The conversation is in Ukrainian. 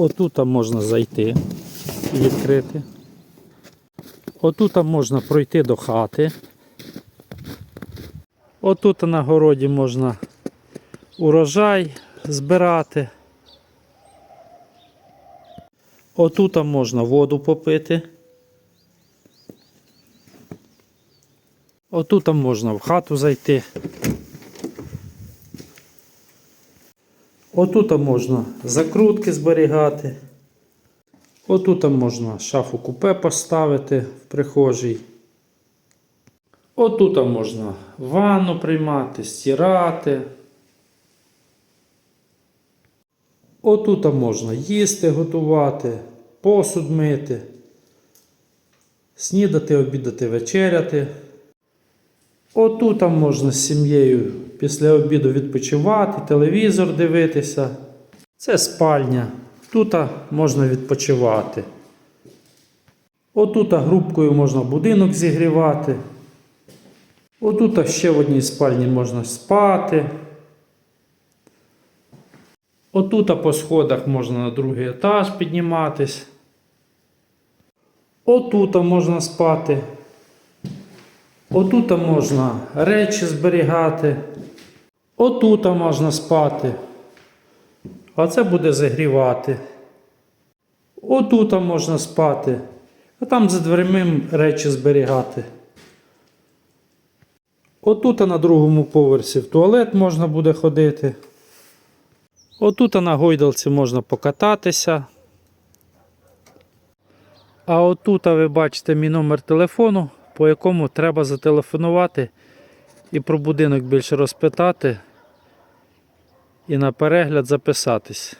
Отут можна зайти і відкрити. Отут можна пройти до хати. Отут на городі можна урожай збирати. Отут можна воду попити. Отут можна в хату зайти. Отут можна закрутки зберігати. Отут можна шафу купе поставити в прихожій. Отут можна ванну приймати, стирати. Отут можна їсти готувати, посуд мити, снідати, обідати, вечеряти. Отут можна з сім'єю після обіду відпочивати, телевізор дивитися. Це спальня. Тут можна відпочивати. Отут грубкою можна будинок зігрівати. Отут ще в одній спальні можна спати. Отут по сходах можна на другий етаж підніматись. Отут можна спати. Отут можна речі зберігати. Отут можна спати. А це буде загрівати. Отут можна спати. А там за дверми речі зберігати. Отут на другому поверсі в туалет можна буде ходити. Отут на гойдалці можна покататися. А отут ви бачите мій номер телефону, по якому треба зателефонувати і про будинок більше розпитати, і на перегляд записатись.